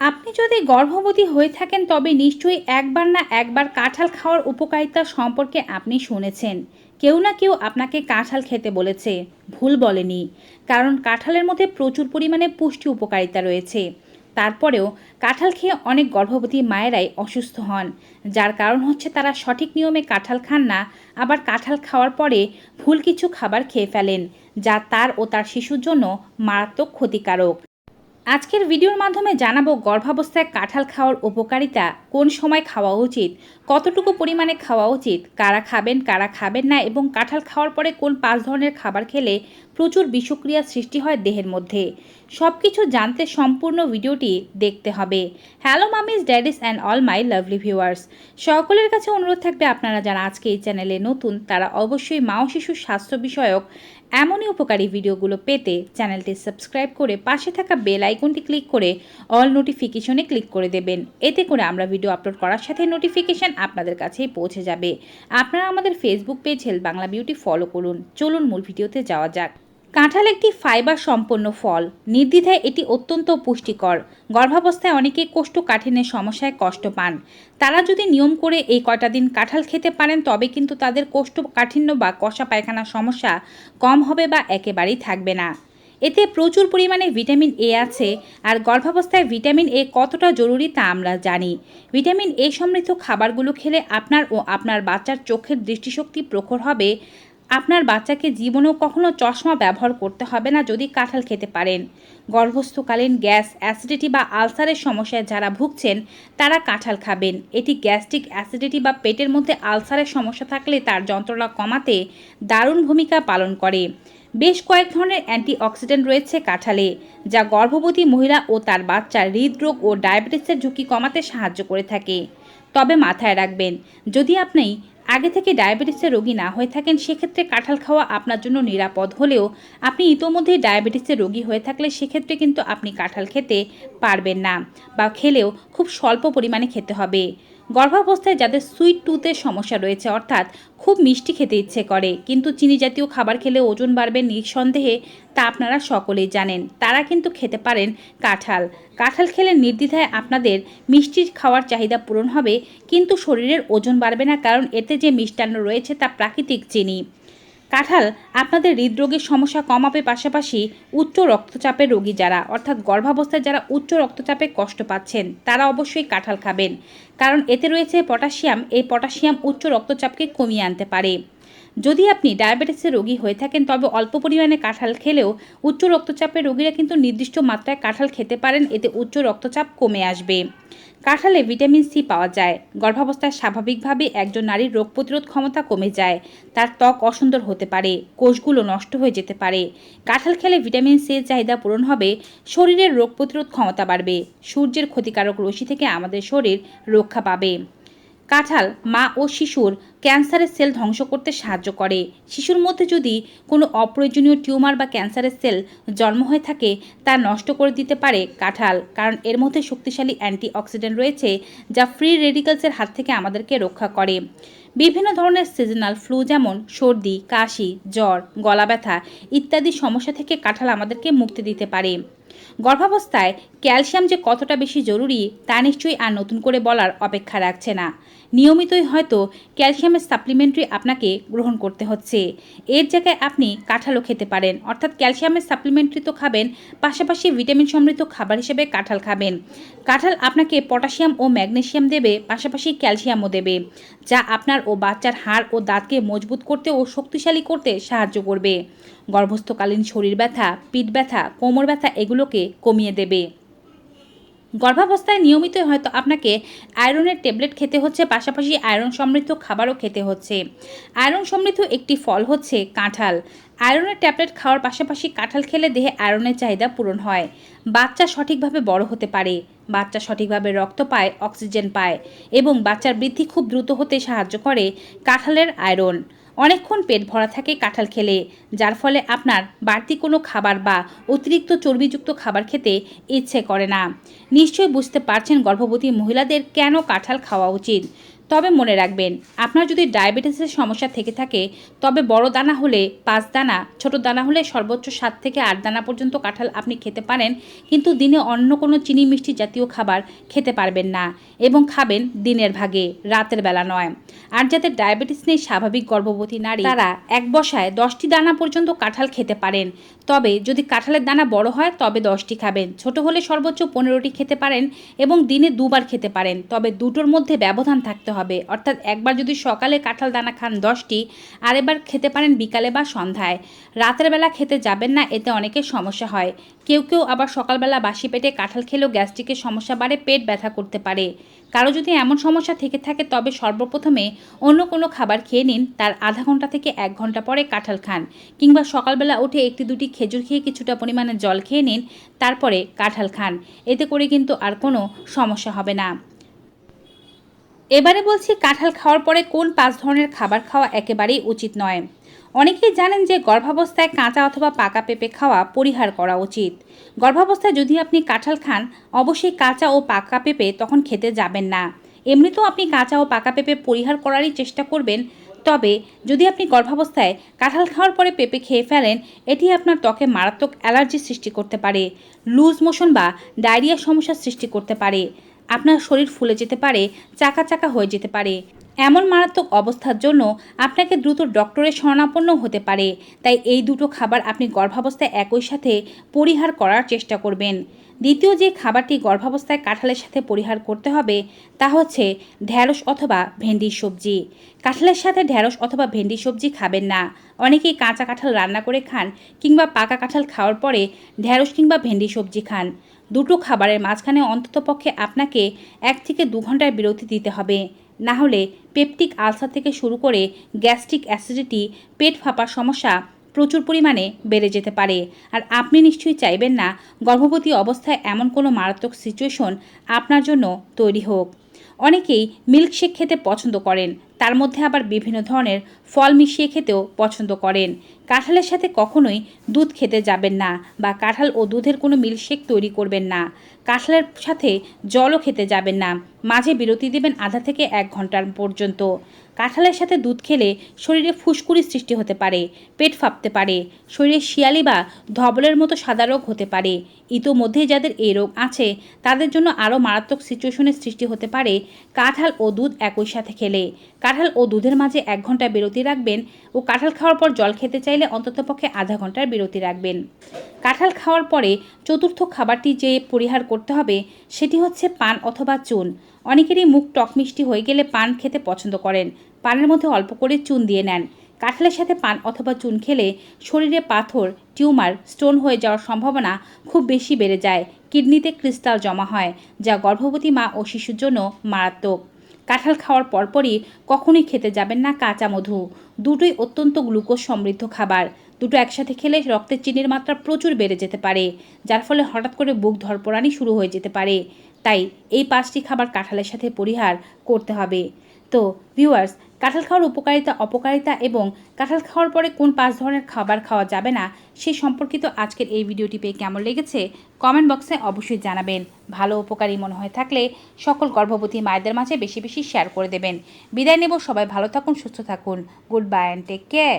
আপনি যদি গর্ভবতী হয়ে থাকেন, তবে নিশ্চয়ই একবার না একবার কাঁঠাল খাওয়ার উপকারিতা সম্পর্কে আপনি শুনেছেন। কেউ না কেউ আপনাকে কাঁঠাল খেতে বলেছে। ভুল বলেনি। কারণ কাঁঠালের মধ্যে প্রচুর পরিমাণে পুষ্টি উপকারিতা রয়েছে। তারপরেও কাঁঠাল খেয়ে অনেক গর্ভবতী মায়েরাই অসুস্থ হন। যার কারণ হচ্ছে তারা সঠিক নিয়মে কাঁঠাল খান না, আবার কাঁঠাল খাওয়ার পরে ভুল কিছু খাবার খেয়ে ফেলেন, যা তার ও তার শিশুর জন্য মারাত্মক ক্ষতিকারক। আজকের ভিডিওর মাধ্যমে জানাব গর্ভাবস্থায় কাঁঠাল খাওয়ার উপকারিতা, কোন সময় খাওয়া উচিত, কতটুকু পরিমাণে খাওয়া উচিত, কারা খাবেন কারা খাবেন না এবং কাঁঠাল খাওয়ার পরে কোন পাঁচ ধরনের খাবার খেলে প্রচুর বিষক্রিয়া সৃষ্টি হয় দেহের মধ্যে। সব কিছু জানতে সম্পূর্ণ ভিডিওটি দেখতে হবে। Hello mummies daddies and all my lovely viewers. সকলের কাছে অনুরোধ থাকবে আপনারা যারা আজকে এই চ্যানেলে নতুন, তারা অবশ্যই মা ও শিশুর স্বাস্থ্য বিষয়ক এমনই উপকারী ভিডিওগুলো পেতে চ্যানেলটি সাবস্ক্রাইব করে পাশে থাকা বেল আইকনটি ক্লিক করে অল নোটিফিকেশনে ক্লিক করে দেবেন। এতে করে আমরা ভিডিও আপলোড করার সাথে নোটিফিকেশান আপনাদের কাছেই পৌঁছে যাবে। আপনারা আমাদের ফেসবুক পেজ হেল বাংলা বিউটি ফলো করুন। চলুন মূল ভিডিওতে যাওয়া যাক। কাঁঠাল একটি ফাইবার সম্পন্ন ফল। নির্দ্বিধায় এটি অত্যন্ত পুষ্টিকর। গর্ভাবস্থায় অনেকে কোষ্ঠকাঠিন্যের সমস্যায় কষ্ট পান। তারা যদি নিয়ম করে এই কয়টা দিন কাঁঠাল খেতে পারেন, তবে কিন্তু তাদের কোষ্ঠকাঠিন্য বা কষা পায়খানার সমস্যা কম হবে বা একেবারেই থাকবে না। এতে প্রচুর পরিমাণে ভিটামিন এ আছে, আর গর্ভাবস্থায় ভিটামিন এ কতটা জরুরি তা আমরা জানি। ভিটামিন এ সমৃদ্ধ খাবারগুলো খেলে আপনার ও আপনার বাচ্চার চোখের দৃষ্টিশক্তি প্রখর হবে আপনার বাচ্চাকে জীবনেও কখনো চশমা ব্যবহার করতে হবে না যদি কাঁঠাল খেতে পারেন। গর্ভস্থকালীন গ্যাস অ্যাসিডিটি বা আলসারের সমস্যায় যারা ভুগছেন, তারা কাঁঠাল খাবেন। এটি গ্যাস্ট্রিক অ্যাসিডিটি বা পেটের মধ্যে আলসারের সমস্যা থাকলে তার যন্ত্রণা কমাতে দারুণ ভূমিকা পালন করে। বেশ কয়েক ধরনের অ্যান্টিঅক্সিডেন্ট রয়েছে কাঁঠালে, যা গর্ভবতী মহিলা ও তার বাচ্চার হৃদরোগ ও ডায়াবেটিসের ঝুঁকি কমাতে সাহায্য করে থাকে। তবে মাথায় রাখবেন, যদি আপনি আগে থেকে ডায়াবেটিসের রোগী না হয়ে থাকেন, সেক্ষেত্রে কাঁঠাল খাওয়া আপনার জন্য নিরাপদ হলেও আপনি ইতোমধ্যে ডায়াবেটিসের রোগী হয়ে থাকলে সেক্ষেত্রে কিন্তু আপনি কাঁঠাল খেতে পারবেন না বা খেলেও খুব স্বল্প পরিমাণে খেতে হবে। গর্ভাবস্থায় যাদের সুইট টুথের সমস্যা রয়েছে, অর্থাৎ খুব মিষ্টি খেতে ইচ্ছে করে, কিন্তু চিনি জাতীয় খাবার খেলে ওজন বাড়বে নিঃসন্দেহে, তা আপনারা সকলেই জানেন। তারা কিন্তু খেতে পারেন কাঁঠাল। কাঁঠাল খেলে নির্দ্বিধায় আপনাদের মিষ্টি খাওয়ার চাহিদা পূরণ হবে, কিন্তু শরীরের ওজন বাড়বে না, কারণ এতে যে মিষ্টান্ন রয়েছে তা প্রাকৃতিক চিনি। কাঁঠাল আপনাদের হৃদরোগের সমস্যা কমাবে পাশাপাশি উচ্চ রক্তচাপের রোগী যারা, অর্থাৎ গর্ভাবস্থায় যারা উচ্চ রক্তচাপে কষ্ট পাচ্ছেন, তারা অবশ্যই কাঁঠাল খাবেন। কারণ এতে রয়েছে পটাশিয়াম, এই পটাশিয়াম উচ্চ রক্তচাপকে কমিয়ে আনতে পারে। যদি আপনি ডায়াবেটিসের রোগী হয়ে থাকেন, তবে অল্প পরিমাণে কাঁঠাল খেলেও উচ্চ রক্তচাপের রোগীরা কিন্তু নির্দিষ্ট মাত্রায় কাঁঠাল খেতে পারেন, এতে উচ্চ রক্তচাপ কমে আসবে। কাঁঠালে ভিটামিন সি পাওয়া যায়। গর্ভাবস্থায় স্বাভাবিকভাবে একজন নারীর রোগ প্রতিরোধ ক্ষমতা কমে যায়। তার ত্বক অসুন্দর হতে পারে, কোষগুলো নষ্ট হয়ে যেতে পারে। কাঁঠাল খেলে ভিটামিন সি এর চাহিদা পূরণ হবে, শরীরের রোগ প্রতিরোধ ক্ষমতা বাড়বে, সূর্যের ক্ষতিকারক রশ্মি থেকে আমাদের শরীর রক্ষা পাবে। কাঁঠাল, মা ও শিশুর ক্যান্সারের সেল ধ্বংস করতে সাহায্য করে। শিশুর মধ্যে যদি কোনো অপ্রয়োজনীয় টিউমার বা ক্যান্সারের সেল জন্ম হয়ে থাকে, তা নষ্ট করে দিতে পারে কাঁঠাল, কারণ এর মধ্যে শক্তিশালী অ্যান্টিঅক্সিডেন্ট রয়েছে, যা ফ্রি রেডিকালসের হাত থেকে আমাদেরকে রক্ষা করে। বিভিন্ন ধরনের সিজনাল ফ্লু যেমন সর্দি, কাশি, জ্বর গলা ব্যথা ইত্যাদি সমস্যা থেকে কাঁঠাল আমাদেরকে মুক্তি দিতে পারে। গর্ভাবস্থায় ক্যালসিয়াম যে কতটা বেশি জরুরি তা নিশ্চয়ই আর নতুন করে বলার অপেক্ষা রাখছে না। নিয়মিতই হয়তো ক্যালসিয়ামের সাপ্লিমেন্টারি আপনাকে গ্রহণ করতে হচ্ছে। এর জায়গায় আপনি কাঁঠালও খেতে পারেন। অর্থাৎ ক্যালসিয়ামের সাপ্লিমেন্টারি তো খাবেন, পাশাপাশি ভিটামিন সমৃদ্ধ খাবার হিসেবে কাঁঠাল খাবেন। কাঁঠাল আপনাকে পটাশিয়াম ও ম্যাগনেশিয়াম দেবে, পাশাপাশি ক্যালসিয়ামও দেবে, যা আপনার ও বাচ্চার হাড় ও দাঁতকে মজবুত করতে ও শক্তিশালী করতে সাহায্য করবে। গর্ভস্থকালীন শরীর ব্যথা, পিঠ ব্যথা, কোমর ব্যথা এগুলোকে কমিয়ে দেবে। গর্ভাবস্থায় নিয়মিতই হয়তো আপনাকে আয়রনের ট্যাবলেট খেতে হচ্ছে, পাশাপাশি আয়রন সমৃদ্ধ খাবারও খেতে হচ্ছে। আয়রন সমৃদ্ধ একটি ফল হচ্ছে কাঁঠাল। আয়রনের ট্যাবলেট খাওয়ার পাশাপাশি কাঁঠাল খেলে দেহে আয়রনের চাহিদা পূরণ হয়। বাচ্চা সঠিকভাবে বড় হতে পারে। বাচ্চা সঠিকভাবে রক্ত পায়, অক্সিজেন পায় এবং বাচ্চার বৃদ্ধি খুব দ্রুত হতে সাহায্য করে কাঁঠালের আয়রন। অনেকক্ষণ পেট ভরা থাকে কাঁঠাল খেলে, যার ফলে আপনার বাড়তি কোনো খাবার বা অতিরিক্ত চর্বিযুক্ত খাবার খেতে ইচ্ছে করে না। নিশ্চয়ই বুঝতে পারছেন গর্ভবতী মহিলাদের কেন কাঁঠাল খাওয়া উচিত। তবে মনে রাখবেন, আপনার যদি ডায়াবেটিসের সমস্যা থেকে থাকে, তবে বড় দানা হলে পাঁচ দানা, ছোট দানা হলে সর্বোচ্চ সাত থেকে আট দানা পর্যন্ত কাঁঠাল আপনি খেতে পারেন, কিন্তু দিনে অন্য কোনো চিনি মিষ্টি জাতীয় খাবার খেতে পারবেন না এবং খাবেন দিনের ভাগে, রাতের বেলা নয়। আর যাদের ডায়াবেটিস নেই, স্বাভাবিক গর্ভবতী নারী, তারা এক বসায় দশটি দানা পর্যন্ত কাঁঠাল খেতে পারেন। তবে যদি কাঁঠালের দানা বড় হয়, তবে দশটি খাবেন। ছোট হলে সর্বোচ্চ পনেরোটি খেতে পারেন এবং দিনে দুবার খেতে পারেন। তবে দুটোর মধ্যে ব্যবধান থাকতে হবে। অর্থাৎ একবার যদি সকালে কাঁঠাল দানা খান দশটি আর এবার খেতে পারেন বিকালে বা সন্ধ্যায়। রাতের বেলা খেতে যাবেন না, এতে অনেকের সমস্যা হয়। কেউ কেউ আবার সকালবেলা বাসি পেটে কাঁঠাল খেলেও গ্যাস্ট্রিকের সমস্যা বাড়ে, পেট ব্যথা করতে পারে। কারও যদি এমন সমস্যা থেকে থাকে, তবে সর্বপ্রথমে অন্য কোনো খাবার খেয়ে নিন। তার আধা ঘণ্টা থেকে এক ঘণ্টা পরে কাঁঠাল খান কিংবা সকালবেলা উঠে একটি দুটি খেজুর খেয়ে কিছুটা পরিমাণে জল খেয়ে নিন, তারপরে কাঁঠাল খান। এতে করে কিন্তু আর কোনো সমস্যা হবে না। এবারে বলছি কাঁঠাল খাওয়ার পরে কোন পাঁচ ধরনের খাবার খাওয়া একেবারেই উচিত নয়। অনেকেই জানেন যে গর্ভাবস্থায় কাঁচা অথবা পাকা পেঁপে খাওয়া পরিহার করা উচিত। গর্ভাবস্থায় যদি আপনি কাঁঠাল খান, অবশ্যই কাঁচা ও পাকা পেঁপে তখন খেতে যাবেন না। এমনিতেও আপনি কাঁচা ও পাকা পেঁপে পরিহার করারই চেষ্টা করবেন। তবে যদি আপনি গর্ভাবস্থায় কাঁঠাল খাওয়ার পরে পেঁপে খেয়ে ফেলেন, এটি আপনার ত্বকে মারাত্মক অ্যালার্জি সৃষ্টি করতে পারে, লুজ মোশন বা ডায়রিয়া সমস্যার সৃষ্টি করতে পারে, আপনার শরীর ফুলে যেতে পারে, চাকা চাকা হয়ে যেতে পারে। এমন মারাত্মক অবস্থার জন্য আপনাকে দ্রুত ডক্টরের শরণাপন্ন হতে পারে। তাই এই দুটো খাবার আপনি গর্ভাবস্থায় একই সাথে পরিহার করার চেষ্টা করবেন। দ্বিতীয় যে খাবারটি গর্ভাবস্থায় কাঁঠালের সাথে পরিহার করতে হবে, তা হচ্ছে ঢ্যাঁড়স অথবা ভেন্ডির সবজি। কাঁঠালের সাথে ঢ্যাঁড়স অথবা ভেন্ডি সবজি খাবেন না। অনেকেই কাঁচা কাঁঠাল রান্না করে খান কিংবা পাকা কাঁঠাল খাওয়ার পরে ঢ্যাঁড়স কিংবা ভেন্ডি সবজি খান। দুটো খাবারের মাঝখানে অন্ততপক্ষে আপনাকে এক থেকে দু ঘণ্টার বিরতি দিতে হবে। না হলে পেপটিক আলসার থেকে শুরু করে গ্যাস্ট্রিক অ্যাসিডিটি, পেট ফাঁপার সমস্যা প্রচুর পরিমাণে বেড়ে যেতে পারে। আর আপনি নিশ্চয়ই চাইবেন না গর্ভবতী অবস্থায় এমন কোনো মারাত্মক সিচুয়েশন আপনার জন্য তৈরি হোক। অনেকেই মিল্কশেক খেতে পছন্দ করেন তার মধ্যে আবার বিভিন্ন ধরনের ফল মিশিয়ে খেতেও পছন্দ করেন। কাঁঠালের সাথে কখনোই দুধ খেতে যাবেন না বা কাঁঠাল ও দুধের কোনো মিল্কশেক তৈরি করবেন না। কাঁঠালের সাথে জলও খেতে যাবেন না। মাঝে বিরতি দেবেন আধা থেকে এক ঘণ্টার পর্যন্ত। কাঁঠালের সাথে দুধ খেলে শরীরে ফুসকুড়ি সৃষ্টি হতে পারে, পেট ফাঁপতে পারে শরীরে শিয়ালি বা ধবলের মতো সাদা রোগ হতে পারে। ইতোমধ্যেই যাদের এই রোগ আছে, তাদের জন্য আরও মারাত্মক সিচুয়েশনের সৃষ্টি হতে পারে কাঁঠাল ও দুধ একই সাথে খেলে। কাঁঠাল ও দুধের মাঝে এক ঘণ্টা বিরতি রাখবেন ও কাঁঠাল খাওয়ার পর জল খেতে চাইলে অন্ততপক্ষে আধা ঘণ্টার বিরতি রাখবেন। কাঁঠাল খাওয়ার পরে চতুর্থ খাবারটি যে পরিহার করতে হবে সেটি হচ্ছে পান অথবা চুন। অনেকেরই মুখ টক মিষ্টি হয়ে গেলে পান খেতে পছন্দ করেন। পানের মধ্যে অল্প করে চুন দিয়ে নেন। কাঁঠালের সাথে পান অথবা চুন খেলে শরীরে পাথর, টিউমার, স্টোন হয়ে যাওয়ার সম্ভাবনা খুব বেশি বেড়ে যায়। কিডনিতে ক্রিস্টাল জমা হয়, যা গর্ভবতী মা ও শিশুর জন্য মারাত্মক। কাঁঠাল খাওয়ার পরপরই কখনোই খেতে যাবেন না কাঁচা মধু। দুটোই অত্যন্ত গ্লুকোজ সমৃদ্ধ খাবার। দুটো একসাথে খেলে রক্তের চিনির মাত্রা প্রচুর বেড়ে যেতে পারে, যার ফলে হঠাৎ করে বুক ধরপড়ানি শুরু হয়ে যেতে পারে। তাই এই পাঁচটি খাবার কাঁঠালের সাথে পরিহার করতে হবে। তো ভিউয়ার্স কাঁঠাল খাওয়ার উপকারিতা, অপকারিতা এবং কাঁঠাল খাওয়ার পরে কোন পাঁচ ধরনের খাবার খাওয়া যাবে না সেই সম্পর্কিত আজকের এই ভিডিওটি পেয়ে কেমন লেগেছে কমেন্ট বক্সে অবশ্যই জানাবেন। ভালো উপকারী মনে হয়ে থাকলে সকল গর্ভবতী মায়েদের মাঝে বেশি বেশি শেয়ার করে দেবেন। বিদায় নেব, সবাই ভালো থাকুন, সুস্থ থাকুন। Good bye and take care